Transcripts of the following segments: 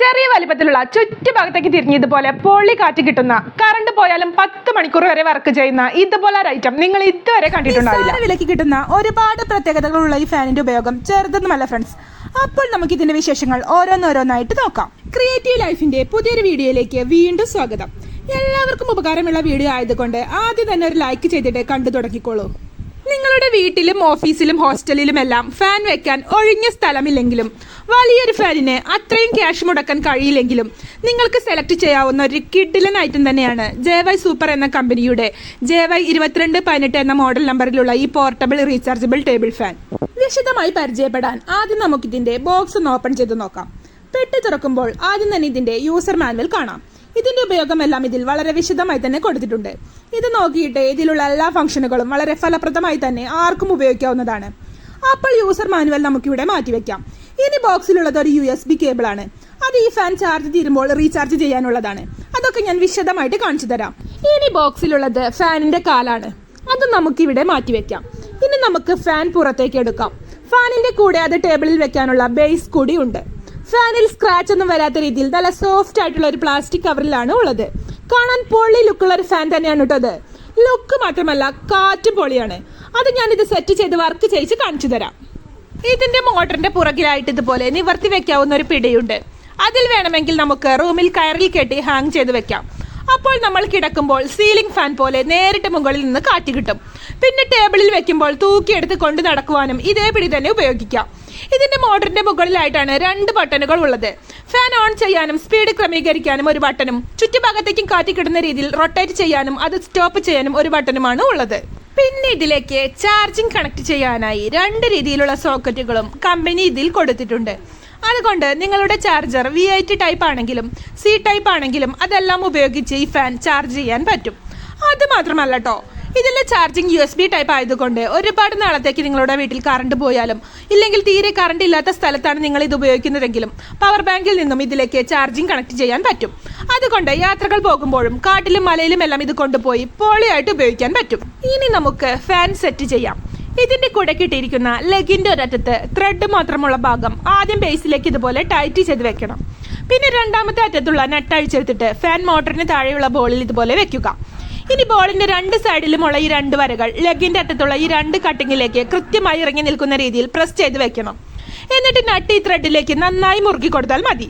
ചെറിയ വലിപ്പത്തിലുള്ള ചുറ്റുഭാഗത്തേക്ക് തിരിഞ്ഞ് ഇതുപോലെ പൊള്ളി കാറ്റ് കിട്ടുന്ന കറണ്ട് പോയാലും പത്ത് മണിക്കൂർ വരെ വർക്ക് ചെയ്യുന്ന ഇതുപോലെ ഒരു ഐറ്റം നിങ്ങൾ ഇതുവരെ കണ്ടിട്ടുണ്ടാവില്ല. വിലക്ക് കിട്ടുന്ന ഒരുപാട് പ്രത്യേകതകളുള്ള ഈ ഫാനിന്റെ ഉപയോഗം ചെറുതൊന്നുമല്ല ഫ്രണ്ട്സ് അപ്പോൾ നമുക്ക് ഇതിന്റെ വിശേഷങ്ങൾ ഓരോന്നോരോന്നായിട്ട് നോക്കാം. ക്രിയേറ്റീവ് ലൈഫിന്റെ പുതിയൊരു വീഡിയോയിലേക്ക് വീണ്ടും സ്വാഗതം. എല്ലാവർക്കും ഉപകാരമുള്ള വീഡിയോ ആയതുകൊണ്ട് ആദ്യം തന്നെ ഒരു ലൈക്ക് ചെയ്തിട്ട് കണ്ടു തുടങ്ങിക്കോളൂ. നിങ്ങളുടെ വീട്ടിലും ഓഫീസിലും ഹോസ്റ്റലിലും എല്ലാം ഫാൻ വെക്കാൻ ഒഴിഞ്ഞ സ്ഥലമില്ലെങ്കിലും വലിയൊരു ഫാനിന് അത്രയും ക്യാഷ് മുടക്കാൻ കഴിയില്ലെങ്കിലും നിങ്ങൾക്ക് സെലക്ട് ചെയ്യാവുന്ന ഒരു കിഡിലൻ ഐറ്റം തന്നെയാണ് ജെവൈ സൂപ്പർ എന്ന കമ്പനിയുടെ ജെ വൈ ഇരുപത്തിരണ്ട് പതിനെട്ട് എന്ന മോഡൽ നമ്പറിലുള്ള ഈ പോർട്ടബിൾ റീചാർജബിൾ ടേബിൾ ഫാൻ വിശദമായി പരിചയപ്പെടാൻ ആദ്യം നമുക്ക് ഇതിന്റെ ബോക്സ് ഒന്ന് ഓപ്പൺ ചെയ്ത് നോക്കാം. പെട്ടി തുറക്കുമ്പോൾ ആദ്യം തന്നെ ഇതിന്റെ യൂസർ മാനുവൽ കാണാം. ഇതിന്റെ ഉപയോഗമെല്ലാം ഇതിൽ വളരെ വിശദമായി തന്നെ കൊടുത്തിട്ടുണ്ട്. ഇത് നോക്കിയിട്ട് ഇതിലുള്ള എല്ലാ ഫംഗ്ഷനുകളും വളരെ ഫലപ്രദമായി തന്നെ ആർക്കും ഉപയോഗിക്കാവുന്നതാണ്. അപ്പോൾ യൂസർ മാനുവൽ നമുക്കിവിടെ മാറ്റിവെക്കാം. ഇനി ബോക്സിലുള്ളത് ഒരു യു എസ് ബി കേബിൾ ആണ്. അത് ഈ ഫാൻ ചാർജ് തീരുമ്പോൾ റീചാർജ് ചെയ്യാനുള്ളതാണ്. അതൊക്കെ ഞാൻ വിശദമായിട്ട് കാണിച്ചു തരാം. ഇനി ബോക്സിലുള്ളത് ഫാനിന്റെ കാലാണ്. അത് നമുക്കിവിടെ മാറ്റിവെക്കാം ഇനി നമുക്ക് ഫാൻ പുറത്തേക്ക് എടുക്കാം. ഫാനിന്റെ കൂടെ അത് ടേബിളിൽ വെക്കാനുള്ള ബേസ് കൂടി ഉണ്ട്. ഫാനിൽ സ്ക്രാച്ച് ഒന്നും വരാത്ത രീതിയിൽ നല്ല സോഫ്റ്റ് ആയിട്ടുള്ള ഒരു പ്ലാസ്റ്റിക് കവറിലാണ് ഉള്ളത്. കാണാൻ പൊള്ളി ലുക്കുള്ള ഒരു ഫാൻ തന്നെയാണ് കേട്ടോ അത്. ലുക്ക് മാത്രമല്ല കാറ്റ് പൊളിയാണ്. അത് ഞാനിത് സെറ്റ് ചെയ്ത് വർക്ക് ചെയ്ത് കാണിച്ചു തരാം. ഇതിന്റെ മോട്ടറിന്റെ പുറകിലായിട്ട് ഇതുപോലെ നിവർത്തി വെക്കാവുന്ന ഒരു പിടിയുണ്ട്. അതിൽ വേണമെങ്കിൽ നമുക്ക് റൂമിൽ കയറിൽ കെട്ടി ഹാങ് ചെയ്ത് വെക്കാം. അപ്പോൾ നമ്മൾ കിടക്കുമ്പോൾ സീലിംഗ് ഫാൻ പോലെ നേരിട്ട് മുകളിൽ നിന്ന് കാറ്റ് കിട്ടും. പിന്നെ ടേബിളിൽ വെക്കുമ്പോൾ തൂക്കിയെടുത്ത് കൊണ്ട് നടക്കുവാനും ഇതേ പിടി തന്നെ ഉപയോഗിക്കാം. ഇതിന്റെ മോട്ടറിന്റെ മുകളിലായിട്ടാണ് രണ്ട് ബട്ടണുകൾ ഉള്ളത്. ഫാൻ ഓൺ ചെയ്യാനും സ്പീഡ് ക്രമീകരിക്കാനും ഒരു ബട്ടണും. ചുറ്റുഭാഗത്തേക്കും കാറ്റ് കിട്ടുന്ന രീതിയിൽ റൊട്ടേറ്റ് ചെയ്യാനും അത് സ്റ്റോപ്പ് ചെയ്യാനും ഒരു ബട്ടണുമാണ് ഉള്ളത്. പിന്നെ ഇതിലേക്ക് ചാർജിംഗ് കണക്ട് ചെയ്യാനായി രണ്ട് രീതിയിലുള്ള സോക്കറ്റുകളും കമ്പനി ഇതിൽ കൊടുത്തിട്ടുണ്ട്. അതുകൊണ്ട് നിങ്ങളുടെ charger V I T type ആണെങ്കിലും സി ടൈപ്പ് ആണെങ്കിലും അതെല്ലാം ഉപയോഗിച്ച് ഈ ഫാൻ ചാർജ് ചെയ്യാൻ പറ്റും. അത് മാത്രമല്ല കേട്ടോ ഇതിലെ charging U S B type ആയതുകൊണ്ട് ഒരുപാട് നാളത്തേക്ക് നിങ്ങളുടെ വീട്ടിൽ കറണ്ട് പോയാലും ഇല്ലെങ്കിൽ തീരെ കറണ്ട് ഇല്ലാത്ത സ്ഥലത്താണ് നിങ്ങൾ ഇത് ഉപയോഗിക്കുന്നതെങ്കിലും പവർ ബാങ്കിൽ നിന്നും ഇതിലേക്ക് ചാർജിങ് കണക്ട് ചെയ്യാൻ പറ്റും. അതുകൊണ്ട് യാത്രകൾ പോകുമ്പോഴും കാട്ടിലും മലയിലും എല്ലാം ഇത് കൊണ്ടുപോയി പോളിയായിട്ട് ഉപയോഗിക്കാൻ പറ്റും. ഇനി നമുക്ക് ഫാൻ സെറ്റ് ചെയ്യാം. ഇതിന്റെ കൂടെ കിട്ടിയിരിക്കുന്ന ലെഗിന്റെ ഒരറ്റത്ത് ത്രെഡ് മാത്രമുള്ള ഭാഗം ആദ്യം ബേസിലേക്ക് ഇതുപോലെ ടൈറ്റ് ചെയ്ത് വെക്കണം. പിന്നെ രണ്ടാമത്തെ അറ്റത്തുള്ള നട്ട് അഴിച്ചെടുത്തിട്ട് ഫാൻ മോട്ടറിന് താഴെയുള്ള ബോളിൽ ഇതുപോലെ വെക്കുക. ഇനി ബോളിന്റെ രണ്ട് സൈഡിലുമുള്ള ഈ രണ്ട് വരകൾ ലെഗിന്റെ അറ്റത്തുള്ള ഈ രണ്ട് കട്ടിങ്ങിലേക്ക് കൃത്യമായി ഇറങ്ങി നിൽക്കുന്ന രീതിയിൽ പ്രസ് ചെയ്ത് വെക്കണം. എന്നിട്ട് നട്ടി ത്രെഡിലേക്ക് നന്നായി മുറുക്കി കൊടുത്താൽ മതി.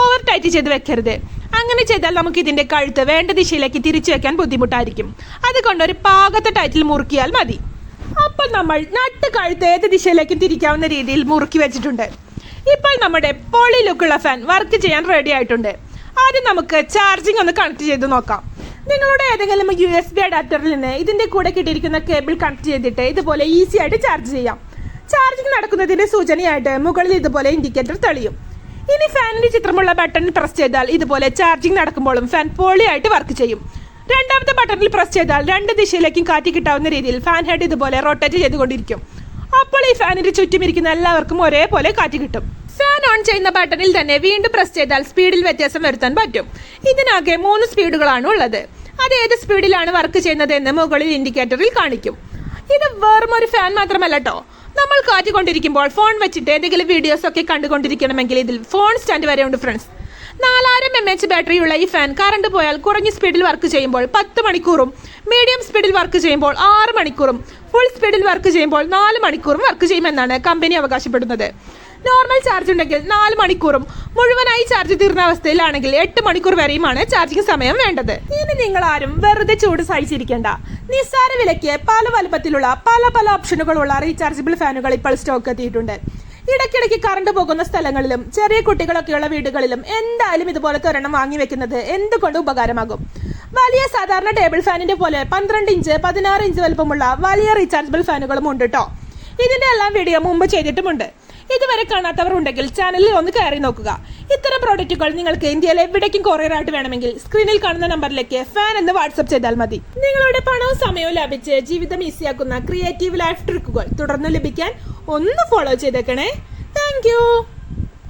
ഓവർ ടൈറ്റ് ചെയ്ത് വെക്കരുത്. അങ്ങനെ ചെയ്താൽ നമുക്ക് ഇതിന്റെ കഴുത്ത് വേണ്ട ദിശയിലേക്ക് തിരിച്ചു വെക്കാൻ ബുദ്ധിമുട്ടായിരിക്കും. അതുകൊണ്ട് ഒരു പാകത്തെ ടൈറ്റിൽ മുറുക്കിയാൽ മതി. അപ്പോൾ നമ്മൾ നട്ട് കഴുത്ത് ഏത് ദിശയിലേക്കും തിരിക്കാവുന്ന രീതിയിൽ മുറുക്കി വെച്ചിട്ടുണ്ട്. ഇപ്പോൾ നമ്മുടെ പൊളി ലുക്കുള്ള ഫാൻ വർക്ക് ചെയ്യാൻ റെഡി ആയിട്ടുണ്ട്. ആദ്യം നമുക്ക് ചാർജിംഗ് ഒന്ന് കണക്ട് ചെയ്ത് നോക്കാം. നിങ്ങളുടെ ഏതെങ്കിലും യു എസ് ബി അഡാപ്റ്ററിൽ നിന്ന് ഇതിന്റെ കൂടെ കിട്ടിയിരിക്കുന്ന കേബിൾ കണക്ട് ചെയ്തിട്ട് ഇതുപോലെ ഈസി ആയിട്ട് ചാർജ് ചെയ്യാം. ചാർജിങ് നടക്കുന്നതിന്റെ സൂചനയായിട്ട് മുകളിൽ ഇതുപോലെ ഇൻഡിക്കേറ്റർ തെളിയും. ഇനി ഫാനിന്റെ ചിത്രമുള്ള ബട്ടൺ പ്രസ് ചെയ്താൽ ഇതുപോലെ ചാർജിങ് നടക്കുമ്പോഴും ഫാൻ പോളിയായിട്ട് വർക്ക് ചെയ്യും. രണ്ടാമത്തെ ബട്ടണിൽ പ്രസ് ചെയ്താൽ രണ്ട് ദിശയിലേക്കും കാറ്റി കിട്ടാവുന്ന രീതിയിൽ ഫാൻ ഹെഡ് ഇതുപോലെ റൊട്ടേറ്റ് ചെയ്തുകൊണ്ടിരിക്കും. അപ്പോൾ ഈ ഫാനിന്റെ ചുറ്റും ഇരിക്കുന്ന എല്ലാവർക്കും ഒരേപോലെ കാറ്റ് കിട്ടും. ഫാൻ ഓൺ ചെയ്യുന്ന ബട്ടണിൽ തന്നെ വീണ്ടും പ്രസ് ചെയ്താൽ സ്പീഡിൽ വ്യത്യാസം വരുത്താൻ പറ്റും. ഇതിനാകെ മൂന്ന് സ്പീഡുകളാണ് ഉള്ളത്. അത് ഏത് സ്പീഡിലാണ് വർക്ക് ചെയ്യുന്നത് എന്ന് മുകളിൽ ഇൻഡിക്കേറ്ററിൽ കാണിക്കും. ഇത് വെറും ഒരു ഫാൻ മാത്രമല്ല കേട്ടോ നമ്മൾ കാറ്റിക്കൊണ്ടിരിക്കുമ്പോൾ ഫോൺ വെച്ചിട്ട് ഏതെങ്കിലും വീഡിയോസ് ഒക്കെ കണ്ടുകൊണ്ടിരിക്കണമെങ്കിൽ ഇതിൽ ഫോൺ സ്റ്റാൻഡ് വരെ ഉണ്ട് ഫ്രണ്ട്സ് നാലായിരം എം എച്ച് ബാറ്ററിയുള്ള ഈ ഫാൻ കറണ്ട് പോയാൽ കുറഞ്ഞ സ്പീഡിൽ വർക്ക് ചെയ്യുമ്പോൾ പത്ത് മണിക്കൂറും മീഡിയം സ്പീഡിൽ വർക്ക് ചെയ്യുമ്പോൾ ആറ് മണിക്കൂറും ഫുൾ സ്പീഡിൽ വർക്ക് ചെയ്യുമ്പോൾ നാല് മണിക്കൂറും വർക്ക് ചെയ്യുമെന്നാണ് കമ്പനി അവകാശപ്പെടുന്നത്. നോർമൽ ചാർജ് ഉണ്ടെങ്കിൽ നാല് മണിക്കൂറും. മുഴുവനായി ചാർജ് തീർന്ന അവസ്ഥയിലാണെങ്കിൽ എട്ട് മണിക്കൂർ വരെയുമാണ് ചാർജിങ് സമയം വേണ്ടത്. ഇനി നിങ്ങൾ ആരും വെറുതെ ചൂട് സഹിച്ചിരിക്കേണ്ട. നിസ്സാര വിലയ്ക്ക് പല വലുപ്പത്തിലുള്ള പല പല ഓപ്ഷനുകളുള്ള റീചാർജബിൾ ഫാനുകൾ ഇപ്പോൾ സ്റ്റോക്ക് എത്തിയിട്ടുണ്ട്. ഇടയ്ക്കിടയ്ക്ക് കറണ്ട് പോകുന്ന സ്ഥലങ്ങളിലും ചെറിയ കുട്ടികളൊക്കെയുള്ള വീടുകളിലും എന്തായാലും ഇതുപോലത്തെ ഒരെണ്ണം വാങ്ങി വെക്കുന്നത് എന്തുകൊണ്ട് ഉപകാരമാകും? വലിയ സാധാരണ ടേബിൾ ഫാനിന്റെ പോലെ പന്ത്രണ്ട് ഇഞ്ച് പതിനാറ് ഇഞ്ച് വലുപ്പമുള്ള വലിയ റീചാർജബിൾ ഫാനുകളും ഉണ്ട് കേട്ടോ ഇതിന്റെ എല്ലാം വീഡിയോ മുമ്പ് ചെയ്തിട്ടുമുണ്ട്. ഇതുവരെ കാണാത്തവർ ഉണ്ടെങ്കിൽ ചാനലിൽ ഒന്ന് കയറി നോക്കുക. ഇത്തരം പ്രോഡക്റ്റുകൾ നിങ്ങൾക്ക് ഇന്ത്യയിൽ എവിടേക്കും കൊറിയർ ആയിട്ട് വേണമെങ്കിൽ സ്ക്രീനിൽ കാണുന്ന നമ്പറിലേക്ക് ഫാൻ എന്ന് വാട്സ്ആപ്പ് ചെയ്താൽ മതി. നിങ്ങളുടെ പണവും സമയവും ലാഭിച്ച് ജീവിതം ഈസിയാക്കുന്ന ക്രിയേറ്റീവ് ലൈഫ് ട്രിക്കുകൾ തുടർന്ന് ലഭിക്കാൻ ഒന്ന് ഫോളോ ചെയ്തേക്കണേ. താങ്ക്